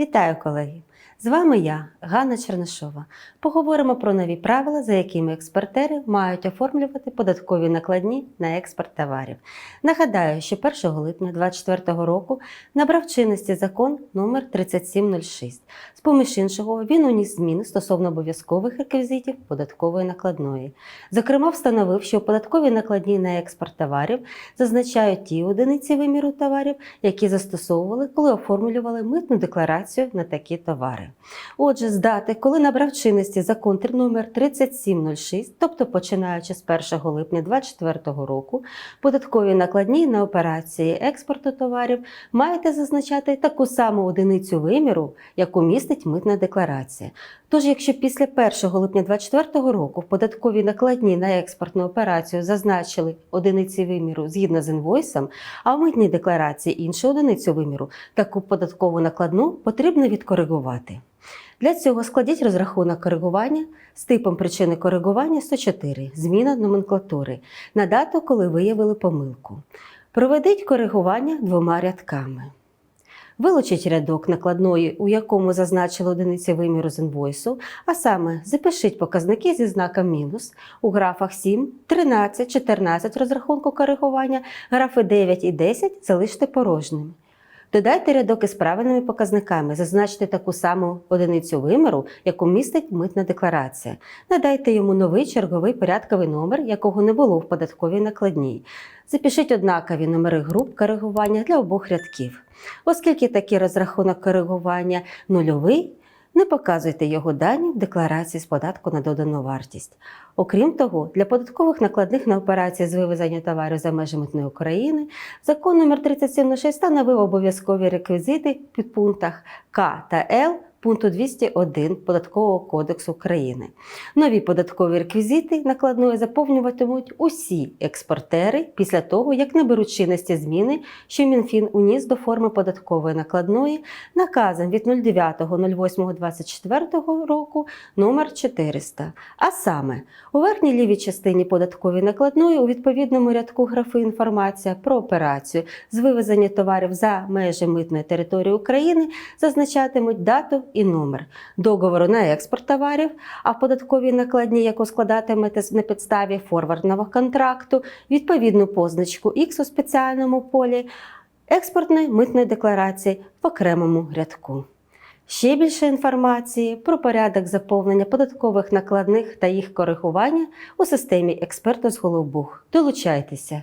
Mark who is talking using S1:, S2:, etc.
S1: Вітаю, колеги! З вами я, Ганна Чернишова. Поговоримо про нові правила, за якими експортери мають оформлювати податкові накладні на експорт товарів. Нагадаю, що 1 липня 2024 року набрав чинності закон номер 3706. З поміж іншого, він уніс зміни стосовно обов'язкових реквізитів податкової накладної. Зокрема, встановив, що податкові накладні на експорт товарів зазначають ті одиниці виміру товарів, які застосовували, коли оформлювали митну декларацію на такі товари. Отже, з дати, коли набрав чинності закон номер 3706, тобто починаючи з 1 липня 2024 року, податкові накладні на операції експорту товарів маєте зазначати таку саму одиницю виміру, яку містить митна декларація. Тож, якщо після 1 липня 2024 року в податкові накладні на експортну операцію зазначили одиниці виміру згідно з інвойсом, а в митній декларації іншу одиницю виміру, таку податкову накладну потрібно відкоригувати. Для цього складіть розрахунок коригування з типом причини коригування 104 зміна номенклатури на дату, коли виявили помилку. Проведіть коригування двома рядками. Вилучіть рядок накладної, у якому зазначили одиниці виміру з інвойсу, а саме запишіть показники зі знаком мінус у графах 7, 13, 14 розрахунку коригування, графи 9 і 10 залиште порожніми. Додайте рядок із правильними показниками, зазначте таку саму одиницю виміру, яку містить митна декларація. Надайте йому новий черговий порядковий номер, якого не було в податковій накладній. Запишіть однакові номери груп коригування для обох рядків. Оскільки такий розрахунок коригування нульовий, не показуйте його дані в декларації з податку на додану вартість. Окрім того, для податкових накладних на операції з вивезення товарів за межі митної України закон номер 3706 становив обов'язкові реквізити в підпунктах К та Л пункту 201 Податкового кодексу України. Нові податкові реквізити накладної заповнюватимуть усі експортери після того, як наберуть чинності зміни, що Мінфін уніс до форми податкової накладної наказом від 09.08.24 року номер 400. А саме, у верхній лівій частині податкової накладної у відповідному рядку графи інформація про операцію з вивезення товарів за межі митної території України зазначатимуть дату і номер договору на експорт товарів, а в податковій накладні, яку складатимете на підставі форвардного контракту, відповідну позначку X у спеціальному полі експортної митної декларації в окремому рядку. Ще більше інформації про порядок заповнення податкових накладних та їх коригування у системі експерту з Голубух. Долучайтеся!